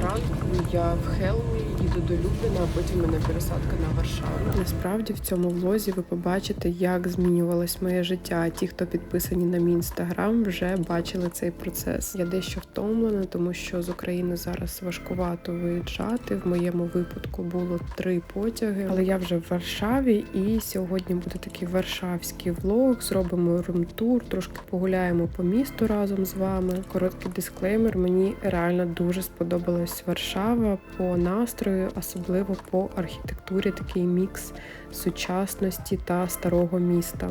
ранку. Я в Хелмі їду до Любліна, а потім мене пересадка на Варшаву. Насправді в цьому влозі ви побачите, як змінювалось моє життя. Ті, хто підписані на мій інстаграм, вже бачили цей процес. Я дещо втомлена, тому що з України зараз важкувато виїжджати. В моєму випадку було три потяги, але я вже в Варшаві, і сьогодні буде такий варшавський влог. Зробимо румтур, трошки погуляємо по місту разом з вами. Короткий дисклеймер. Мені реально дуже сподобалась Варшава по настрою, особливо по архітектурі. Такий мікс сучасності та старого міста.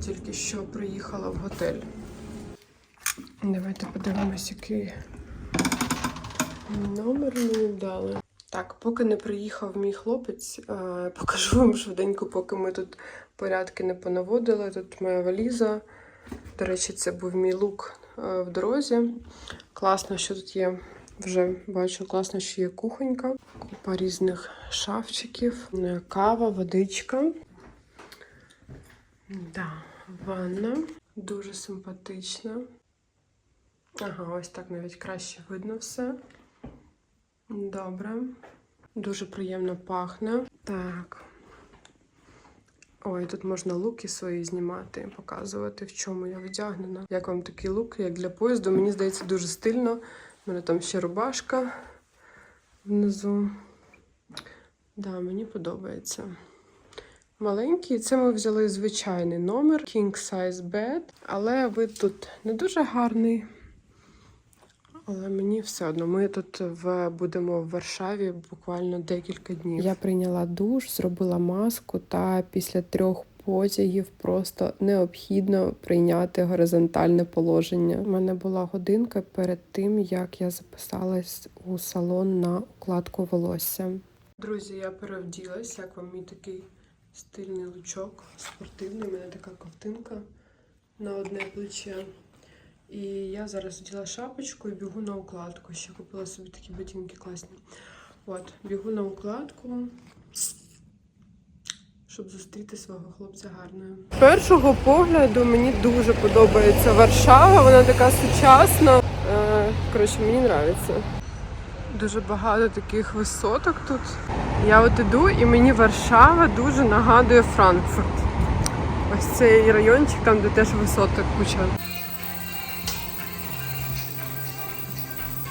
Тільки що приїхала в готель. Давайте подивимось, який номер мені дали. Так, поки не приїхав мій хлопець, е, покажу вам швиденько, поки ми тут порядки не понаводили. Тут моя валіза. До речі, це був мій лук е, в дорозі. Класно, що тут є. Вже бачу, класно, що є кухонька. Купа різних шафчиків, Е, кава, водичка. Да, ванна. Дуже симпатична. Ага, ось так навіть краще видно все. Добре. Дуже приємно пахне. Так. Ой, тут можна луки свої знімати, показувати, в чому я вдягнена. Як вам такий лук, як для поїзду? Мені здається, дуже стильно. У мене там ще рубашка внизу. Да, мені подобається. Маленький, це ми взяли звичайний номер King Size Bed, але вид тут не дуже гарний. Але мені все одно. Ми тут в будемо в Варшаві буквально декілька днів. Я прийняла душ, зробила маску, та після трьох потягів просто необхідно прийняти горизонтальне положення. У мене була годинка перед тим, як я записалась у салон на укладку волосся. Друзі, я перевділась, як вам мій такий стильний лучок, спортивний. У мене така ковтинка на одне плече. І я зараз оділа шапочку і бігу на укладку. Ще купила собі такі ботинки класні. От, бігу на укладку, щоб зустріти свого хлопця гарною. З першого погляду мені дуже подобається Варшава, вона така сучасна. Е, коротше, мені подобається. Дуже багато таких висоток тут. Я от іду, і мені Варшава дуже нагадує Франкфурт. Ось цей райончик, там, де теж висоток куча.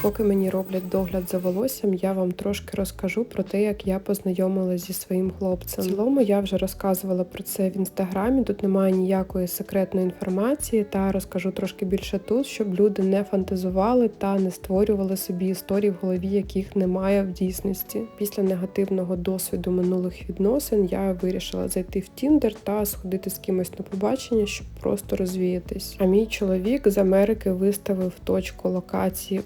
Поки мені роблять догляд за волоссям, я вам трошки розкажу про те, як я познайомилася зі своїм хлопцем. В цілому я вже розказувала про це в інстаграмі. Тут немає ніякої секретної інформації, та розкажу трошки більше тут, щоб люди не фантазували та не створювали собі історії в голові, яких немає в дійсності. Після негативного досвіду минулих відносин я вирішила зайти в Тіндер та сходити з кимось на побачення, щоб просто розвіятись. А мій чоловік з Америки виставив точку локації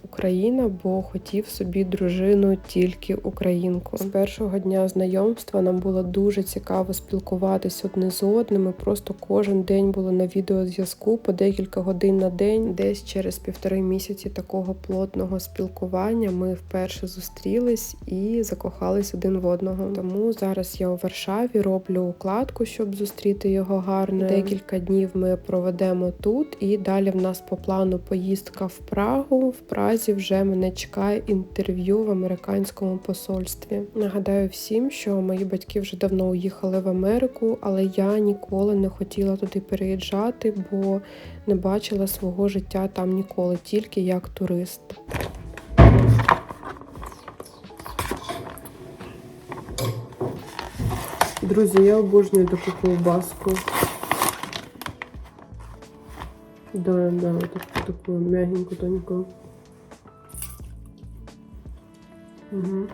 Україна, бо хотів собі дружину тільки українку. З першого дня знайомства нам було дуже цікаво спілкуватись одне з одним. Ми Просто кожен день було на відеозв'язку по декілька годин на день. Десь через півтори місяці такого плотного спілкування ми вперше зустрілись і закохались один в одного. Тому зараз я у Варшаві роблю укладку, щоб зустріти його гарно. Декілька днів ми проведемо тут, і далі в нас по плану поїздка в Прагу. В Празі вже мене чекає інтерв'ю в американському посольстві. Нагадаю всім, що мої батьки вже давно уїхали в Америку, але я ніколи не хотіла туди переїжджати, бо не бачила свого життя там ніколи, тільки як турист. Друзі, я обожнюю таку ковбаску. Да, да, таку, таку м'ягеньку, тоненьку. Угу.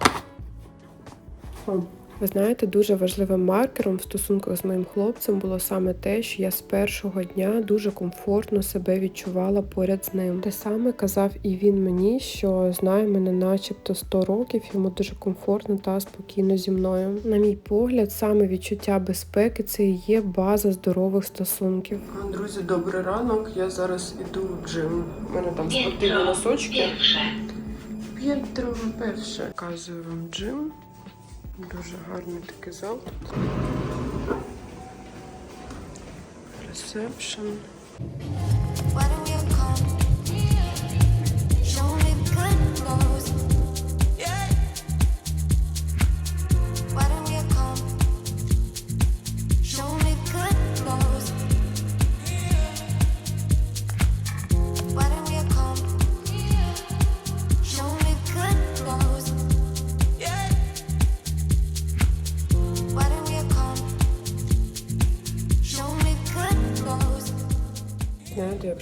Ви знаєте, дуже важливим маркером в стосунках з моїм хлопцем було саме те, що я з першого дня дуже комфортно себе відчувала поряд з ним. Те саме казав і він мені, що знає мене начебто 100 років, йому дуже комфортно та спокійно зі мною. На мій погляд, саме відчуття безпеки це і є база здорових стосунків. Друзі, добрий ранок. Я зараз іду в джим. У мене там спортивні носочки. П'єтро перше. Показую вам джим. Дуже гарний такий зал тут. Ресепшн.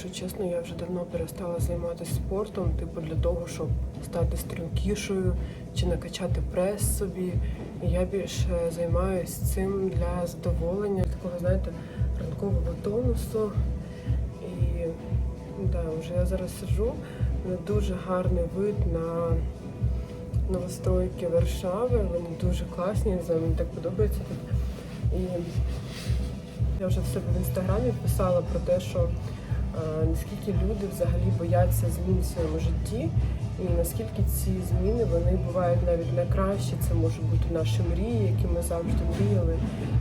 Чесно, я вже давно перестала займатися спортом, типу для того, щоб стати стрункішою чи накачати прес собі. Я більше займаюся цим для задоволення, такого, знаєте, ранкового тонусу. І да, вже я зараз сиджу, у дуже гарний вид на новостройки Варшави. Вони дуже класні, не мені так подобається тут. І я вже в себе в інстаграмі писала про те, що наскільки люди взагалі бояться змін в своєму житті, і наскільки ці зміни вони бувають навіть на краще. Це можуть бути наші мрії, які ми завжди мріяли.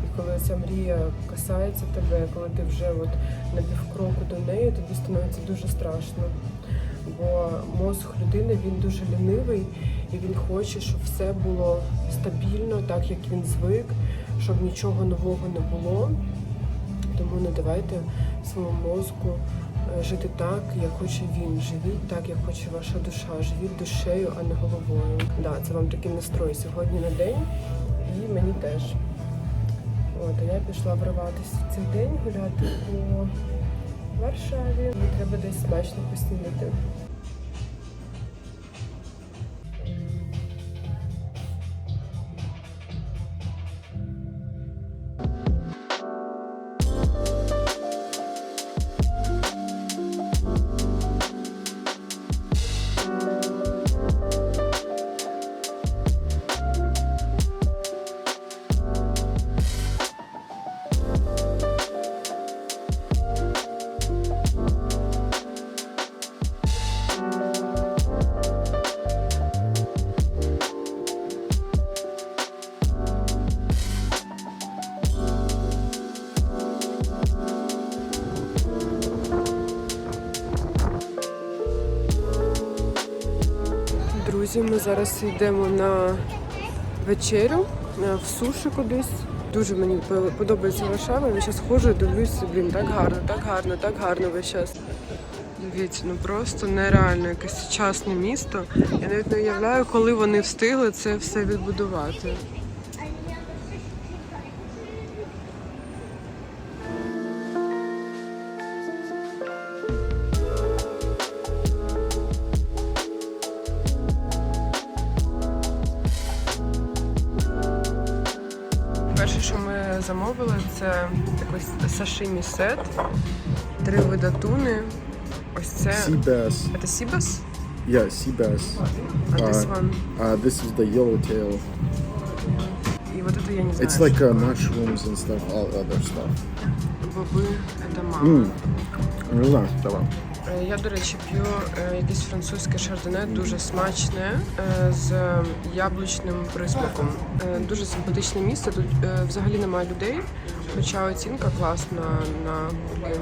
І коли ця мрія касається тебе, коли ти вже от на півкроку до неї, тобі становиться дуже страшно. Бо мозок людини він дуже лінивий і він хоче, щоб все було стабільно, так як він звик, щоб нічого нового не було. Тому не давайте своєму мозку е, жити так, як хоче він. Живіть так, як хоче ваша душа. Живіть душею, а не головою. Да, це вам такий настрой сьогодні на день, і мені теж. От, а я пішла вриватися в цей день, гуляти по Варшаві. Мені треба десь смачно поснідати. Друзі, ми зараз йдемо на вечерю е, в суші кудись. Дуже мені подобається Варшава. Я зараз ходжу і дивлюся, блін, так гарно, так гарно, так гарно весь час. Дивіться, ну просто нереально якесь сучасне місто. Я навіть не уявляю, коли вони встигли це все відбудувати. Сашимі сет, три вида туни. Ось це. Sea bass. Це сібас? Yeah, sea. А this one? Uh, this is the yellowtail. І от це я не знаю. It's like uh, mushrooms and stuff, all other stuff. Боби, це мало. Mm. Не знаю. Е, Я, до речі, п'ю е, якесь французьке шардоне, дуже смачне, е, з яблучним присмаком. Е, Дуже симпатичне місце. Тут взагалі немає людей, хоча оцінка класна на гуглі.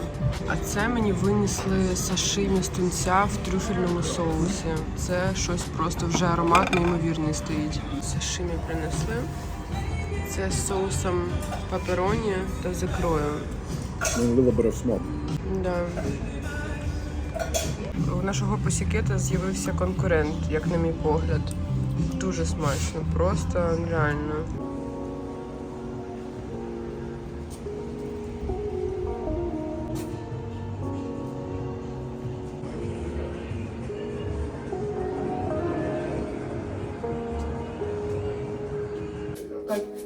А це мені винесли сашимі з тунця в трюфельному соусі. Це щось просто вже аромат неймовірний стоїть. Сашимі принесли. Це з соусом папероні та з ікрою. A little bit of smoke. Да. У нашого посікета з'явився конкурент, як на мій погляд. Дуже смачно, просто нереально.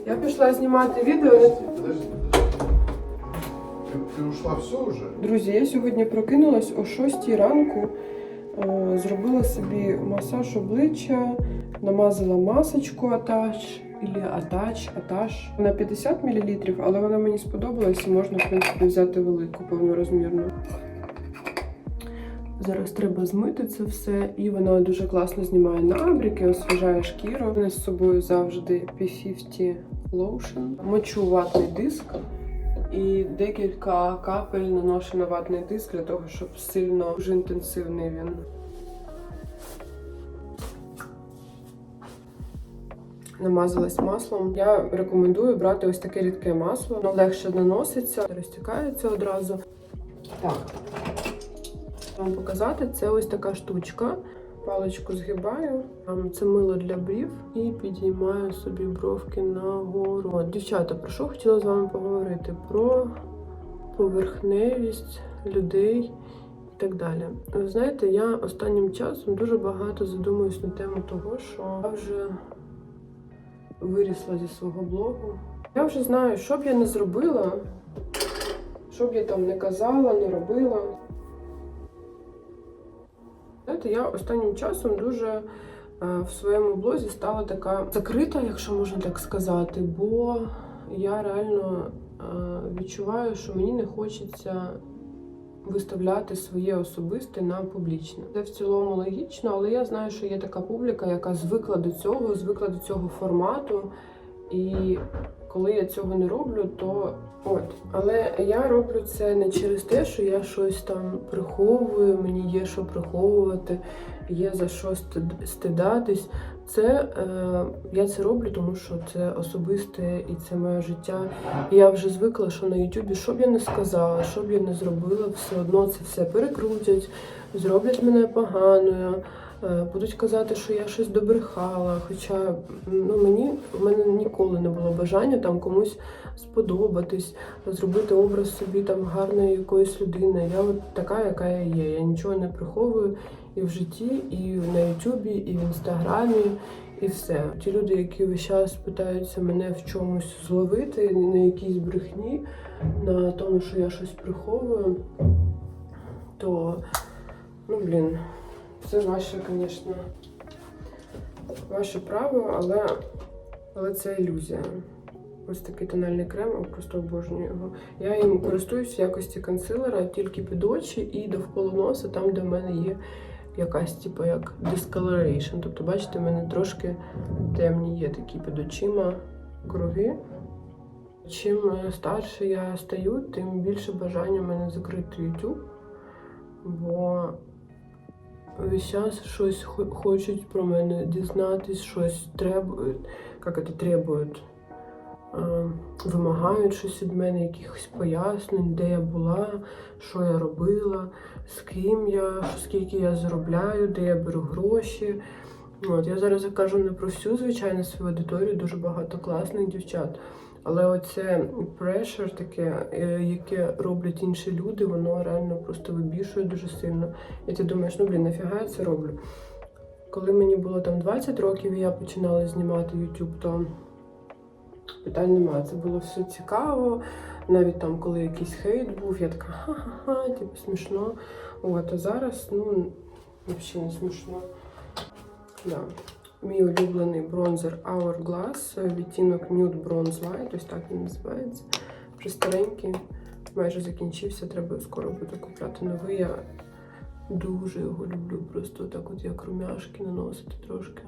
Я пішла знімати відео. Подожди, подожди. Ты ушла все уже? Друзі, я сьогодні прокинулась о 6 ранку, е, зробила собі масаж обличчя, намазала масочку атач, ілі атач, аташ на 50 мл, але вона мені сподобалась і можна, в принципі, взяти велику повнорозмірну. Зараз треба змити це все, і вона дуже класно знімає набріки, освіжає шкіру. Мене з собою завжди P50 Lotion. Мочу ватний диск І декілька капель наношу на ватний диск для того, щоб сильно дуже інтенсивний він. Намазалась маслом. Я рекомендую брати ось таке рідке масло. Воно легше наноситься, розтікається одразу. Так. Вам показати, це ось така штучка. Паличку згибаю. Це мило для брів і підіймаю собі бровки нагору. Дівчата, про що хотіла з вами поговорити? Про поверхневість людей і так далі. Ви знаєте, я останнім часом дуже багато задумуюсь на тему того, що я вже вирісла зі свого блогу. Я вже знаю, що б я не зробила, що б я там не казала, не робила. Знаєте, я останнім часом дуже е, в своєму блозі стала така закрита, якщо можна так сказати, бо я реально е, відчуваю, що мені не хочеться виставляти своє особисте на публічне. Це в цілому логічно, але я знаю, що є така публіка, яка звикла до цього, звикла до цього формату. І коли я цього не роблю, то от. Але я роблю це не через те, що я щось там приховую, мені є що приховувати, є за що стидатись. Це е, я це роблю, тому що це особисте і це моє життя. І я вже звикла, що на Ютубі, що б я не сказала, що б я не зробила, все одно це все перекрутять, зроблять мене поганою. Е, Будуть казати, що я щось добрехала. Хоча ну, мені в мене ніколи не було бажання там комусь сподобатись, зробити образ собі там гарної якоїсь людини. Я от така, яка я є. Я нічого не приховую і в житті, і на Ютубі, і в інстаграмі, і все. Ті люди, які весь час питаються мене в чомусь зловити, на якійсь брехні, на тому, що я щось приховую, то ну блін. Це ваше, звісно, ваше право, але, але це ілюзія. Ось такий тональний крем, я просто обожнюю його. Я їм користуюсь в якості консилера тільки під очі і довкола носа, там, де в мене є якась, типу, як discoloration. Тобто, бачите, в мене трошки темні є такі під очима круги. Чим е, старше я стаю, тим більше бажання в мене закрити YouTube. Бо весь час щось хочуть про мене дізнатись, щось требують, як це требують, вимагають щось від мене, якихось пояснень, де я була, що я робила, з ким я, скільки я заробляю, де я беру гроші. От, я зараз кажу не про всю звичайно свою аудиторію, дуже багато класних дівчат. Але оце прешер таке, е, яке роблять інші люди, воно реально просто вибішує дуже сильно. І ти думаєш, ну блін, нафіга я це роблю? Коли мені було там 20 років і я починала знімати YouTube, то питань немає. Це було все цікаво. Навіть там, коли якийсь хейт був, я така ха-ха-ха, типу смішно. От, а зараз, ну, взагалі не смішно. Да. Мій улюблений бронзер Hourglass, відтінок Nude Bronze Light, ось так він називається. Вже старенький, майже закінчився, треба скоро буде купляти новий. Я дуже його люблю, просто так от як румяшки наносити трошки.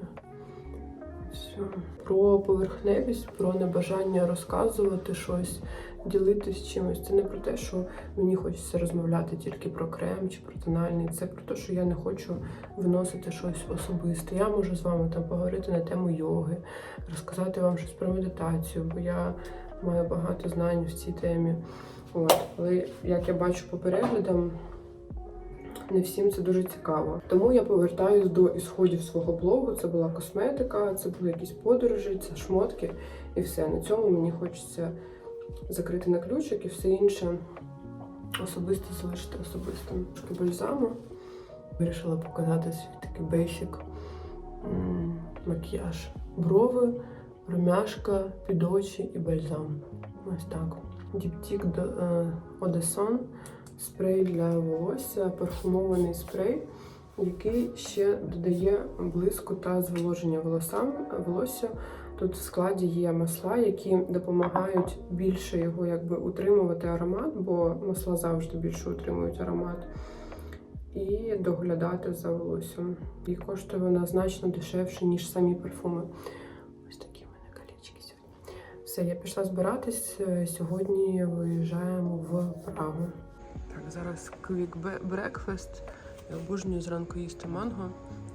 Про поверхневість, про небажання розказувати щось, ділитись чимось. Це не про те, що мені хочеться розмовляти тільки про крем чи про тональний. Це про те, що я не хочу виносити щось особисте. Я можу з вами там поговорити на тему йоги, розказати вам щось про медитацію, бо я маю багато знань в цій темі. От. Але як я бачу по переглядам, не всім це дуже цікаво. Тому я повертаюсь до ісходів свого блогу. Це була косметика, це були якісь подорожі, це шмотки і все. На цьому мені хочеться закрити на ключик і все інше особисто залишити особистим. Трошки бальзаму. Вирішила показати свій такий бейсик м, макіяж. Брови, румяшка, під очі і бальзам. Ось так. Діптік Одесон, спрей для волосся, парфумований спрей, який ще додає блиску та зволоження волосам. Волосся тут в складі є масла, які допомагають більше його якби утримувати аромат, бо масла завжди більше утримують аромат. І доглядати за волоссям. І коштує вона значно дешевше, ніж самі парфуми. Ось такі в мене колечки сьогодні. Все, я пішла збиратись. Е, Сьогодні виїжджаємо в Прагу. Так, зараз be- breakfast. Я обожнюю зранку їсти манго.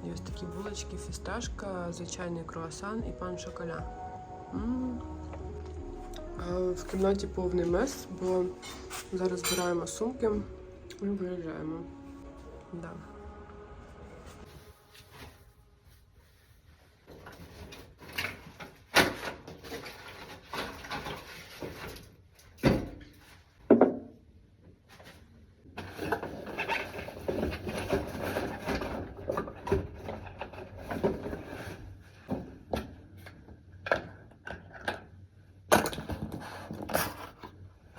І ось такі булочки, фісташка, звичайний круасан і пан шоколя. М. А в кімнаті повний мес, бо зараз збираємо сумки і виїжджаємо. Да.